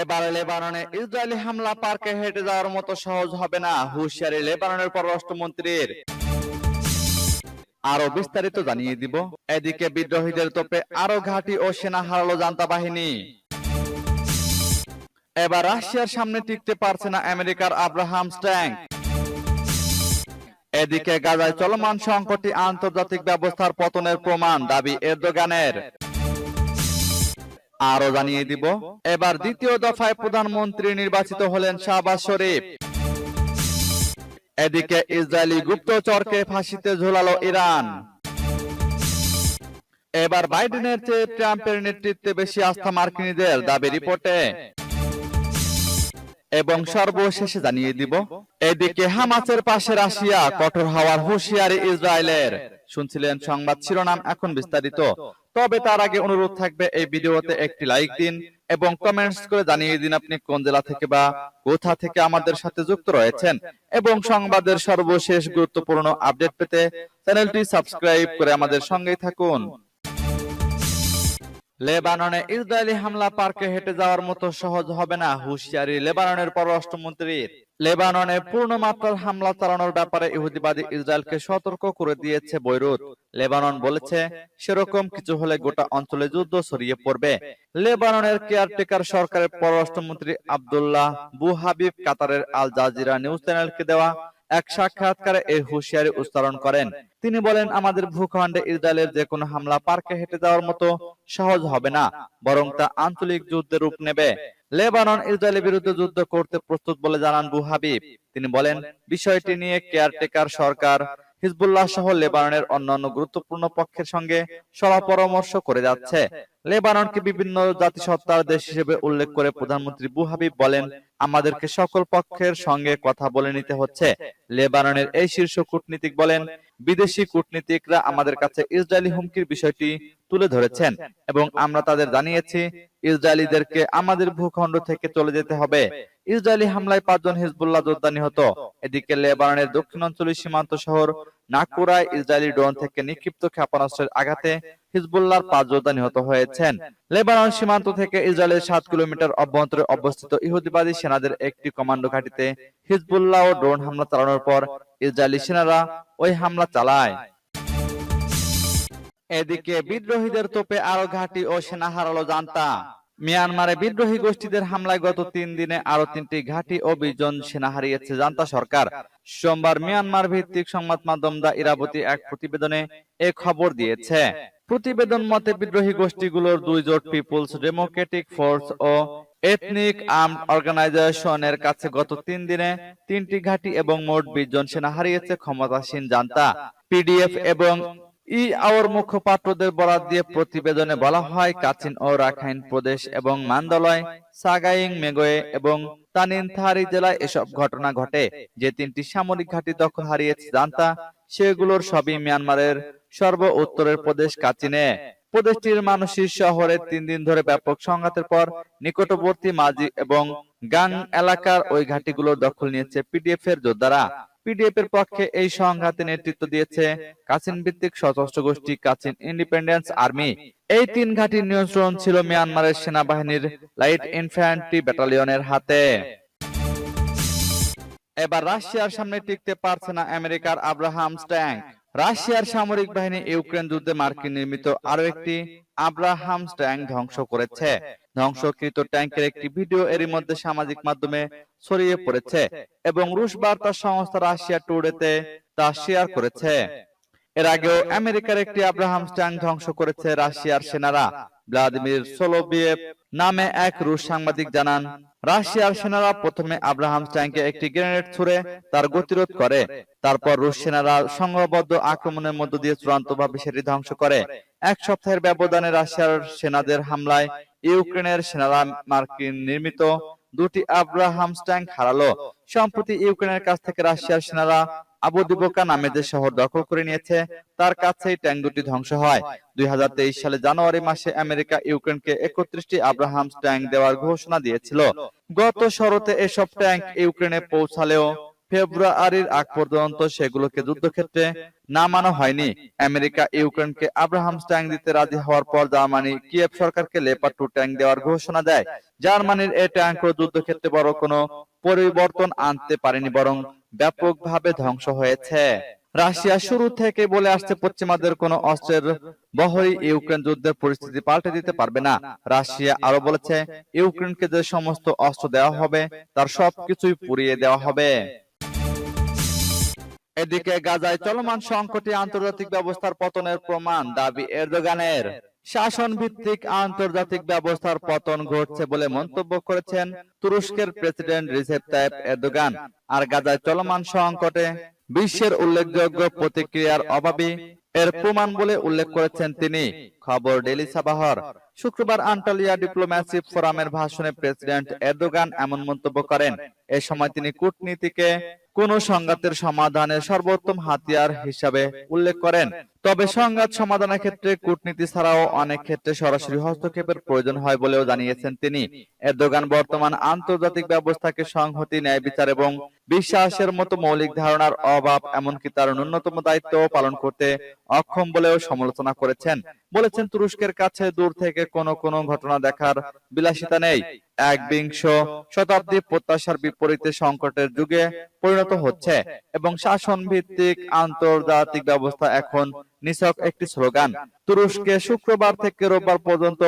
এবার লেবাননে ইসরায়েলি হামলা পার্কে হেঁটে যাওয়ার মতো সহজ হবে না, হুঁশিয়ারি লেবাননের পররাষ্ট্রমন্ত্রীর। আরও বিস্তারিত জানিয়ে দিব। এদিকে বিদ্রোহীদের তোপে আরও ঘাঁটি ও সেনা হারালো জান্তা বাহিনী এবার রাশিয়ার সামনে টিকতে পারছে না আমেরিকার আব্রাহাম ট্যাঙ্ক এদিকে গাজায় চলমান সংকটই আন্তর্জাতিক ব্যবস্থার পতনের প্রমাণ, দাবি এরদোগানের। আরও জানিয়ে দিব। এবার দ্বিতীয় দফায় প্রধানমন্ত্রী নির্বাচিত হলেন শাহবাজ শরীফ। এদিকে ইসরায়েলি গুপ্তচরকে ফাঁসিতে ঝোলালো ইরান। এবার বাইডেনের চেয়ে ট্রাম্পের নেতৃত্বে বেশি আস্থা মার্কিনীদের দাবি রিপোর্টে। এবং সর্বশেষে জানিয়ে দিব, এদিকে হামাসের পাশে রাশিয়া কঠোর হওয়ার হুঁশিয়ারি ইসরায়েলের। শুনছিলেন সংবাদ শিরোনাম এখন বিস্তারিত। তবে তার আগে অনুরোধ থাকবে এই ভিডিওতে একটি লাইক দিন এবং কমেন্টস করে জানিয়ে দিন আপনি কোন জেলা থেকে বা কোথা থেকে আমাদের সাথে যুক্ত রয়েছেন এবং সংবাদের সর্বশেষ গুরুত্বপূর্ণ আপডেট পেতে চ্যানেলটি সাবস্ক্রাইব করে আমাদের সঙ্গেই থাকুন। লেবাননে ইসরায়েলি হামলা পার্কে হেঁটে যাওয়ার মতো সহজ হবে না, হুঁশিয়ারি লেবাননের পররাষ্ট্রমন্ত্রীর। লেবাননে পূর্ণ মাত্রার হামলা চালানোর ব্যাপারে ইহুদিবাদী ইসরায়েলকে সতর্ক করে দিয়েছে বৈরুত। লেবানন বলেছে, সেরকম কিছু হলে গোটা অঞ্চলে যুদ্ধ ছড়িয়ে পড়বে। লেবাননের কেয়ারটেকার সরকারের পররাষ্ট্রমন্ত্রী আব্দুল্লাহ বুহাবিব কাতারের আল জাজিরা নিউজ চ্যানেলকে দেওয়া এক সাক্ষাৎকারে এই হুঁশিয়ারি উচ্চারণ করেন। তিনি বলেন, আমাদের ভূখণ্ডে ইসরায়েলের যে কোনো হামলা পার্কে হেঁটে যাওয়ার মতো সহজ হবে না, বরং তা আঞ্চলিক যুদ্ধের রূপ নেবে। লেবানন ইসরায়েলের বিরুদ্ধে যুদ্ধ করতে প্রস্তুত বলে জানান বুহাবিব তিনি বলেন, বিষয়টি নিয়ে কেয়ারটেকার সরকার, হিজবুল্লাহ সহ লেবাননের অন্যান্য গুরুত্বপূর্ণ পক্ষের সঙ্গে সভা পরামর্শ করে যাচ্ছে। লেবাননকে বিভিন্ন জাতিসত্তার দেশ হিসেবে উল্লেখ করে প্রধানমন্ত্রী বু হাবিব বলেন আমাদেরকে সকল পক্ষের সঙ্গে কথা বলে নিতে হচ্ছে। লেবাননের এই শীর্ষ কূটনীতিক বলেন, বিদেশি কূটনীতিকরা আমাদের কাছে ইসরায়েলি হুমকির বিষয়টি তুলে ধরেছেন এবং আমরা তাদের জানিয়েছি, ইসরায়েলিদেরকে আমাদের ভূখণ্ড থেকে চলে যেতে হবে। ইসরায়েলি হামলায় পাঁচজন হিজবুল্লাহ যোদ্ধা নিহত। এদিকে লেবাননের দক্ষিণাঞ্চলীয় সীমান্ত শহর নাকুরায় ইসরায়েলি ড্রোন থেকে নিক্ষিপ্ত ক্ষেপণাস্ত্রের আঘাতে হিজবুল্লাহর পাঁচ যোদ্ধা নিহত হয়েছেন। লেবানন সীমান্ত থেকে ইসরায়েলের সাত কিলোমিটার অভ্যন্তরে অবস্থিত ইহুদিবাদী সেনাদের একটি কমান্ডো ঘাঁটিতে হিজবুল্লাহ ও ড্রোন হামলা চালানোর পর ইসরায়েলি সেনারা ওই হামলা চালায়। এদিকে বিদ্রোহীদের তোপে আরও ঘাঁটি ও সেনা হারালো জানতা। মিয়ানমারে বিদ্রোহী গোষ্ঠীদের হামলায় গত তিন দিনে আরও তিনটি ঘাঁটি ও বিশ জন সেনা হারিয়েছে জান্তা সরকার। সোমবার মিয়ানমার ভিত্তিক সংবাদ মাধ্যম দা ইরাবতী এক প্রতিবেদনে এ খবর দিয়েছে। প্রতিবেদন মতে, বিদ্রোহী গোষ্ঠীগুলোর দুই জোট পিপুলস ডেমোক্রেটিক ফোর্স ও এথনিক আর্মড অর্গানাইজেশনের কাছে গত তিন দিনে তিনটি ঘাঁটি এবং মোট বিশ জন সেনা হারিয়েছে ক্ষমতাসীন জান্তা। পিডিএফ এবং মুখপাত্রদের বরাত দিয়ে প্রতিবেদনে বলা হয়, কাচিন ও রাখাইন প্রদেশ এবং মান্দালয়, সাগাইং, মেগোয়ে এবং তানিনথারি জেলায় এসব ঘটনা ঘটে। যে তিনটি সামরিক ঘাঁটি দখল হারিয়েছে সেগুলোর সবই মিয়ানমারের সর্ব উত্তরের প্রদেশ কাচিনে। প্রদেশটির মানসির শহরে তিন দিন ধরে ব্যাপক সংঘাতের পর নিকটবর্তী মাঝি এবং গাং এলাকার ওই ঘাঁটিগুলোর দখল নিয়েছে পিডিএফ এর যোদ্ধারা। পিডিএফ এর পক্ষে এই সংঘাতে নেতৃত্ব দিয়েছে কাচিন ভিত্তিক সশস্ত্র গোষ্ঠী কাচিন ইন্ডিপেন্ডেন্স আর্মি এই তিন ঘাঁটির নিয়ন্ত্রণ ছিল মিয়ানমারের সেনাবাহিনীর লাইট ইনফ্যান্ট্রি ব্যাটালিয়নের হাতে। এবার রাশিয়ার সামনে টিকতে পারছে না আমেরিকার আব্রাহাম ট্যাঙ্ক রাশিয়ার সামরিক বাহিনী ইউক্রেন যুদ্ধে মার্কিন নির্মিত আরও একটি আব্রাহাম ট্যাঙ্ক ধ্বংস করেছে। ধ্বংসকৃত ট্যাঙ্কের একটি ভিডিও এরই মধ্যে সামাজিক মাধ্যমে ছড়িয়ে পড়েছে এবং রুশ বার্তা সংস্থা রাশিয়া টুডেতে তা শেয়ার করেছে। এর আগেও আমেরিকার একটি আব্রাহাম ট্যাঙ্ক ধ্বংস করেছে রাশিয়ার সেনারা। ভ্লাদিমির সোলোভিয়েভ নামে এক রুশ সাংবাদিক জানান, রাশিয়ার সেনারা প্রথমে আব্রাহাম ট্যাঙ্কে একটি গ্রেনেড ছুড়ে তার গতিরোধ করে। তারপর রুশ সেনারা সংঘবদ্ধ আক্রমণের মধ্য দিয়ে চূড়ান্তভাবে সেটি ধ্বংস করে। এক সপ্তাহের ব্যবধানে রাশিয়ার সেনাদের হামলায় ইউক্রেনের সেনারা মার্কিন নির্মিত দুটি আব্রাহাম ট্যাঙ্ক হারালো। সম্প্রতি ইউক্রেনের কাছ থেকে রাশিয়ার সেনারা আবুদিবোকা নামে যে শহর দখল করে নিয়েছে, তার কাছেই ট্যাঙ্ক দুটি ধ্বংস হয়। দুই সালে জানুয়ারি মাসে আমেরিকা ইউক্রেনকে একত্রিশটি আব্রাহাম ট্যাঙ্ক দেওয়ার ঘোষণা দিয়েছিল। গত শরতে এসব ট্যাঙ্ক ইউক্রেনে পৌঁছালেও ফেব্রুয়ারির আগ পর্যন্ত সেগুলোকে যুদ্ধক্ষেত্রে নামানো হয়নি। আমেরিকা ইউক্রেনকে আব্রাহাম ট্যাঙ্ক দিতে রাজি হওয়ার পর জার্মানি কিয়েভ সরকারকে লেপার টু ট্যাঙ্ক দেওয়ার ঘোষণা দেয়। জার্মানির এই ট্যাঙ্কও যুদ্ধক্ষেত্রে বড় কোনো পরিবর্তন আনতে পারেনি, বরং ব্যাপকভাবে ধ্বংস হয়েছে। রাশিয়া শুরু থেকে বলে আসছে, পশ্চিমাদের কোন অস্ত্রের বহরই ইউক্রেন যুদ্ধের পরিস্থিতি পাল্টে দিতে পারবে না। রাশিয়া আরও বলেছে, ইউক্রেনকে যে সমস্ত অস্ত্র দেওয়া হবে, তার সবকিছুই পুড়িয়ে দেওয়া হবে। এদিকে গাজায় চলমান সংকটে আন্তর্জাতিক ব্যবস্থার পতনের প্রমাণ দাবি এরদোগানের। শাসন ভিত্তিক আন্তর্জাতিক ব্যবস্থার পতন ঘটছে বলে মন্তব্য করেছেন তুরস্কের প্রেসিডেন্ট রিসেপ তাইপ এরদোগান। আর গাজায় চলমান সংকটে বিশ্বের উল্লেখযোগ্য প্রতিক্রিয়ার অভাবই এর প্রমাণ বলে উল্লেখ করেছেন তিনি। খবর ডেলি সাবাহর শুক্রবার আন্টালিয়া ডিপ্লোম্যাসি ফোরামের ভাষণে প্রেসিডেন্ট এরদোগান এমন মন্তব্য করেন। এ সময় তিনি কূটনীতিকে কোন সংঘাতের সমাধানের সর্বোত্তম হাতিয়ার হিসাবে উল্লেখ করেন। তবে সংঘাত সমাধানের ক্ষেত্রে কূটনীতি ছাড়াও অনেক ক্ষেত্রে সরাসরি হস্তক্ষেপের প্রয়োজন হয় বলেও জানিয়েছেন তিনি। এরদোগান বর্তমান আন্তর্জাতিক ব্যবস্থাকে সংহতি, ন্যায় বিচার এবং বিশ্বাসের মতো মৌলিক ধারণার অভাব, এমনকি তার ন্যূনতম দায়িত্ব পালন করতে অক্ষম বলেও সমালোচনা করেছেন। বলেছেন, তুরস্কের কাছে দূর থেকে কোনো কোনো ঘটনা দেখার বিলাসিতা নেই। একবিংশ শতাব্দী প্রত্যাশার বিপরীতে সংকটের যুগে পরিণত হচ্ছে এবং শাসন ভিত্তিক আন্তর্জাতিক ব্যবস্থা এখন নিছক একটি স্লোগান। তুরস্কে শুক্রবার থেকে রোববার পর্যন্ত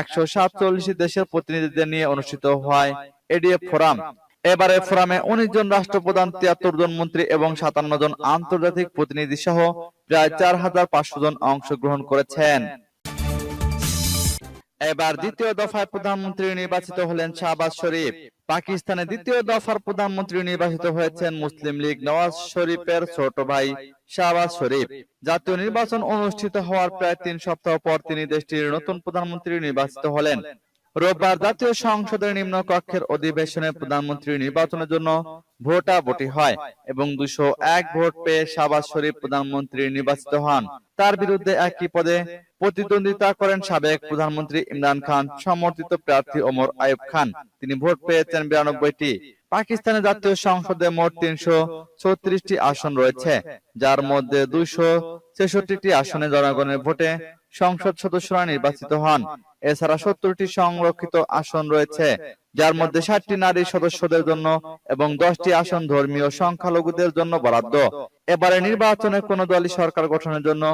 একশো সাতচল্লিশ দেশের প্রতিনিধিদের নিয়ে অনুষ্ঠিত হয় এডিএফ ফোরাম। এবারে ফোরামে উনিশ জন রাষ্ট্রপ্রধান, তিয়াত্তর জন মন্ত্রী এবং সাতান্ন জন আন্তর্জাতিক প্রতিনিধি সহ প্রায় চার হাজার পাঁচশো জন অংশগ্রহণ করেছেন। এবার দ্বিতীয় দফায় প্রধানমন্ত্রী নির্বাচিত হলেন শাহবাজ শরীফ। পাকিস্তানে দ্বিতীয় দফার প্রধানমন্ত্রী নির্বাচিত হয়েছেন মুসলিম লীগ নওয়াজ শরীফের ছোট ভাই শাহবাজ শরীফ। জাতীয় নির্বাচন অনুষ্ঠিত হওয়ার প্রায় তিন সপ্তাহ পর তিনি দেশটির নতুন প্রধানমন্ত্রী নির্বাচিত হলেন। রোববার জাতীয় সংসদের নিম্ন কক্ষের অধিবেশনে প্রধানমন্ত্রী নির্বাচনের জন্য ভোটাভুটি হয় এবং দুশো এক ভোট পেয়ে শাহবাজ শরীফ প্রধানমন্ত্রী নির্বাচিত হন। তার বিরুদ্ধে একই পদে প্রতিদ্বন্দ্বিতা করেন সাবেক প্রধানমন্ত্রী ইমরান খান, সমর্থিত প্রার্থী ওমর আয়ুব খান। তিনি ভোট পেয়েছেন বিরানব্বইটি। পাকিস্তানের জাতীয় সংসদে মোট তিনশো ছত্রিশটি আসন রয়েছে, যার মধ্যে দুইশো ছেষট্টিটি আসনে জনগণের ভোটে সংসদ সদস্যরা নির্বাচিত হন। এছাড়া সত্তরটি সংরক্ষিত আসন রয়েছে, যার মধ্যে ষাটটি নারী সদস্যদের জন্য এবং দশটি আসন ধর্মীয় সংখ্যালঘুদের জন্য বরাদ্দ। এবারে নির্বাচনে কোনো দলই সরকার গঠনের জন্য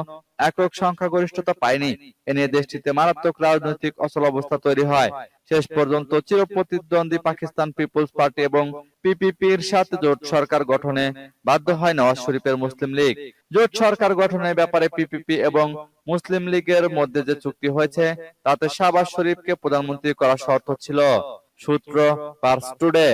একক সংখ্যাগরিষ্ঠতা পায়নি। এ নিয়ে দেশটিতে মারাত্মক রাজনৈতিক অচল অবস্থা তৈরি হয়। শেষ পর্যন্ত চিরপ্রতিদ্বন্দ্বী পাকিস্তান পিপলস পার্টি এবং পিপিপির সাথে জোট সরকার গঠনে বাধ্য হয় নওয়াজ শরীফের মুসলিম লীগ। জোট সরকার গঠনের ব্যাপারে পিপিপি এবং মুসলিম লীগের মধ্যে যে চুক্তি হয়েছে তাতে শাহবাজ শরীফকে প্রধানমন্ত্রী করা শর্ত ছিল সূত্র পার্স টুডে।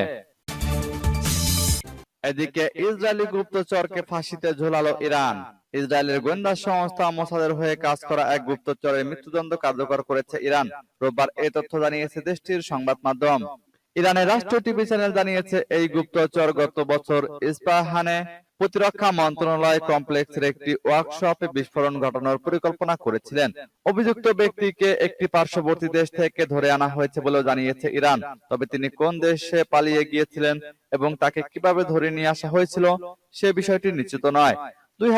এদিকে ইসরায়েলি গুপ্তচরকে ফাঁসিতে ঝোলালো ইরান। ইসরায়েলের গোয়েন্দা সংস্থা মোসাদের হয়ে কাজ করা এক গুপ্তচরের মৃত্যুদণ্ড কার্যকর করেছে ইরান। রোববার এই তথ্য জানিয়েছে দেশটির সংবাদ মাধ্যম। ইরানের রাষ্ট্রীয় টিভি চ্যানেল জানিয়েছে এই গুপ্তচর গত বছর ইস্পাহানে প্রতিরক্ষা মন্ত্রণালয় কমপ্লেক্সের একটি ওয়ার্কশপে বিস্ফোরণ ঘটানোর পরিকল্পনা করেছিলেন। অভিযুক্ত ব্যক্তিকে একটি পার্শ্ববর্তী দেশ থেকে ধরে আনা হয়েছে বলেও জানিয়েছে ইরান। তবে তিনি কোন দেশে পালিয়ে গিয়েছিলেন এবং তাকে কীভাবে ধরে নিয়ে আসা হয়েছিল সে বিষয়টি নিশ্চিত নয় দুই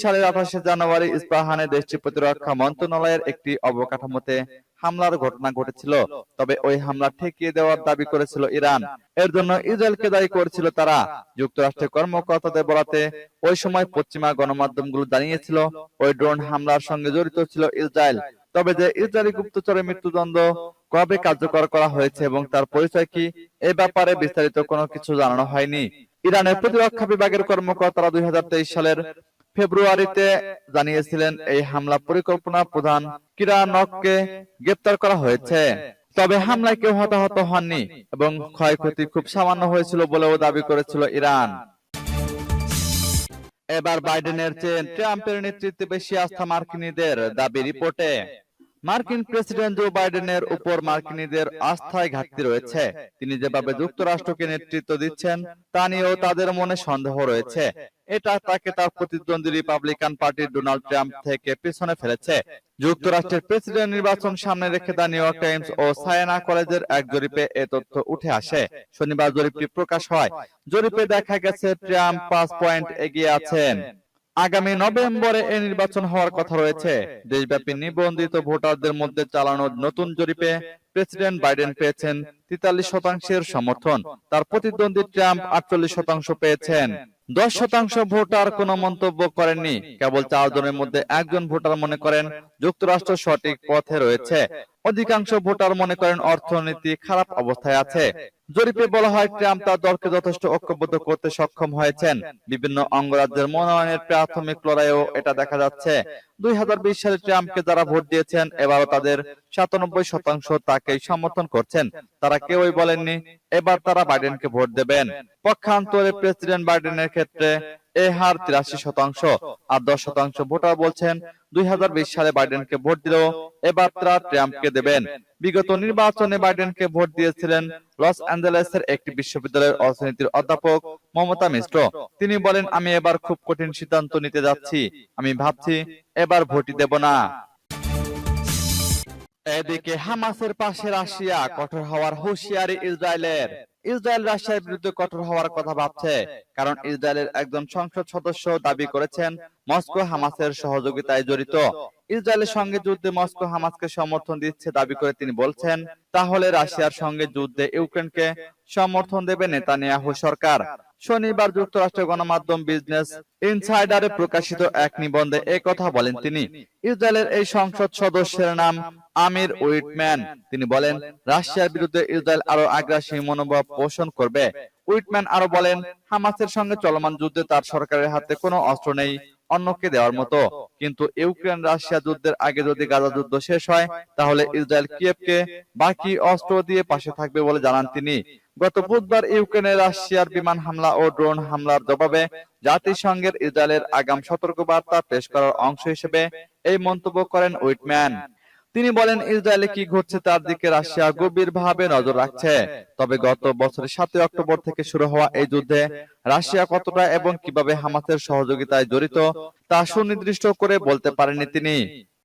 সালের আঠাশে জানুয়ারি ইস্পাহানে দেশটির প্রতিরক্ষা মন্ত্রণালয়ের একটি অবকাঠামোতে হামলার ঘটনা ঘটেছিল। তবে ওই হামলা ঠেকিয়ে দেওয়ার দাবি করেছিল ইরান। এর জন্য ইসরায়েলকে দায়ী করেছিল তারা। যুক্তরাষ্ট্রের কর্মকর্তাদের বলাতে ওই সময় পশ্চিমা গণমাধ্যমগুলো জানিয়েছিল, ওই ড্রোন হামলার সঙ্গে জড়িত ছিল ইসরায়েল। তবে যে ইসরায়েলি গুপ্তচরের মৃত্যুদণ্ড কবে কার্যকর করা হয়েছে এবং তার পরিচয় কি, এ ব্যাপারে বিস্তারিত কোনো কিছু জানানো হয়নি। ইরানের প্রতিরক্ষা বিভাগের কর্মকর্তারা দুই হাজার তেইশ সালের ফেব্রুয়ারিতে জানিয়েছিলেন এই হামলা পরিকল্পনা প্রধান কিরানককে গ্রেপ্তার করা হয়েছে। তবে হামলায় কেউ হতাহত হননি এবং ক্ষয়ক্ষতি খুব সামান্য হয়েছিল বলেও দাবি করেছিল ইরান। এবার বাইডেনের চেয়ে ট্রাম্পের নেতৃত্বে বেশি আস্থা মার্কিনীদের দাবি রিপোর্টে। মার্কিন প্রেসিডেন্ট জো বাইডেনের উপর মার্কিনীদের আস্থায় ঘাটতি রয়েছে। তিনি যেভাবে যুক্তরাষ্ট্রকে নেতৃত্ব দিচ্ছেন, তা নিয়েও তাদের মনে সন্দেহ রয়েছে। এটা তাকে তার প্রতিদ্বন্দ্বী রিপাবলিকান পার্টির ডোনাল্ড ট্রাম্প থেকে পিছনে ফেলেছে। যুক্তরাষ্ট্রের প্রেসিডেন্ট নির্বাচন সামনে রেখে দা নিউ ইয়র্ক টাইমস ও সায়েনা কলেজের এক জরিপে এ তথ্য উঠে আসে। শনিবার জরিপটি প্রকাশ হয়। জরিপে দেখা গেছে, ট্রাম্প পাঁচ পয়েন্ট এগিয়ে আছেন। আগামী নভেম্বরে এই নির্বাচন হওয়ার কথা রয়েছে। দেশব্যাপী নিবন্ধিত ভোটারদের মধ্যে চালানো নতুন জরিপে প্রেসিডেন্ট বাইডেন পেয়েছেন তেতাল্লিশ শতাংশের সমর্থন। তার প্রতিদ্বন্দ্বী ট্রাম্প আটচল্লিশ শতাংশ পেয়েছেন। দশ শতাংশ ভোটার কোনো মন্তব্য করেননি। কেবল চারজনের মধ্যে একজন ভোটার মনে করেন, যুক্তরাষ্ট্র সঠিক পথে রয়েছে। অধিকাংশ ভোটার মনে করেন অর্থনীতি খারাপ অবস্থায় আছে। জরিপে বলা হয়, ট্রাম্প তার দলকে যথেষ্ট ঐক্যবদ্ধ করতে সক্ষম হয়েছেন। বিভিন্ন অঙ্গরাজ্যের মনোনয়নের প্রাথমিক লড়াইও এটা দেখা যাচ্ছে। দুই হাজার বিশ সালে ট্রাম্পকে যারা ভোট দিয়েছেন, এবারও তাদের সাতানব্বই শতাংশ তাকেই সমর্থন করছেন। তারা কেউই বলেননি, এবার তারা বাইডেনকে ভোট দেবেন। পক্ষান্তরে প্রেসিডেন্ট বাইডেনের ক্ষেত্রে এ হার তিরাশি শতাংশ আর দশ শতাংশ ভোটার বলছেন দুই সালে বাইডেনকে ভোট দিলেও এবার তারা ট্রাম্পকে দেবেন। বিগত নির্বাচনে বাইডেনকে ভোট দিয়েছিলেন লস অ্যাঞ্জেলেসের একটি বিশ্ববিদ্যালয়ের অর্থনীতির অধ্যাপক মমতা মিশ্র। তিনি বলেন, আমি এবার খুব কঠিন সিদ্ধান্ত নিতে যাচ্ছি। আমি ভাবছি, এবার ভোটই দেব না। এদিকে হামাসের পাশে রাশিয়া কঠোর হওয়ার হুঁশিয়ারি ইসরায়েলের। ইসরায়েল রাশিয়ার বিরুদ্ধে কঠোর হওয়ার কথা ভাবছে, কারণ ইসরায়েলের একজন সংসদ সদস্য দাবি করেছেন, মস্কো হামাসের সহযোগিতায় জড়িত। ইসরায়েলের সঙ্গে যুদ্ধে মস্কো হামাসকে সমর্থন দিচ্ছে দাবি করে তিনি বলছেন, তাহলে রাশিয়ার সঙ্গে যুদ্ধে ইউক্রেনকে সমর্থন দেবে নেতানিয়াহু সরকার। শনিবার যুক্তরাষ্ট্রের গণমাধ্যম বিজনেস ইনসাইডারে প্রকাশিত এক নিবন্ধে কথা বলেন তিনি। ইসরায়েলের এই সংসদ সদস্যের নাম আমির উইটম্যান। তিনি বলেন, রাশিয়ার বিরুদ্ধে ইসরায়েল আরও আগ্রাসী মনোভাব পোষণ করবে। উইটম্যান আরও বলেন, হামাসের সঙ্গে চলমান যুদ্ধে তার সরকারের হাতে কোনো অস্ত্র নেই, অন্যকে দেওয়ার মতো। কিন্তু ইউক্রেন রাশিয়া যুদ্ধের আগে যদি গাজা যুদ্ধ শেষ হয়, তাহলে ইসরায়েল কিয়েভকে বাকি অস্ত্র দিয়ে পাশে থাকবে বলে জানান তিনি। গত বুধবার ইউক্রেনে রাশিয়ার বিমান হামলা ও ড্রোন হামলার জবাবে জাতিসংঘের ইসরায়েলের আগাম সতর্কবার্তা পেশ করার অংশ হিসেবে এই মন্তব্য করেন উইটম্যান। তিনি বলেন, ইসরায়েলে কি ঘটছে তার দিকে রাশিয়া গভীরভাবে নজর রাখছে। তবে গত বছরের সাতই অক্টোবর থেকে শুরু হওয়া এই যুদ্ধে রাশিয়া কতটা এবং কীভাবে হামাসের সহযোগিতায় জড়িত তা সুনির্দিষ্ট করে বলতে পারেননি তিনি।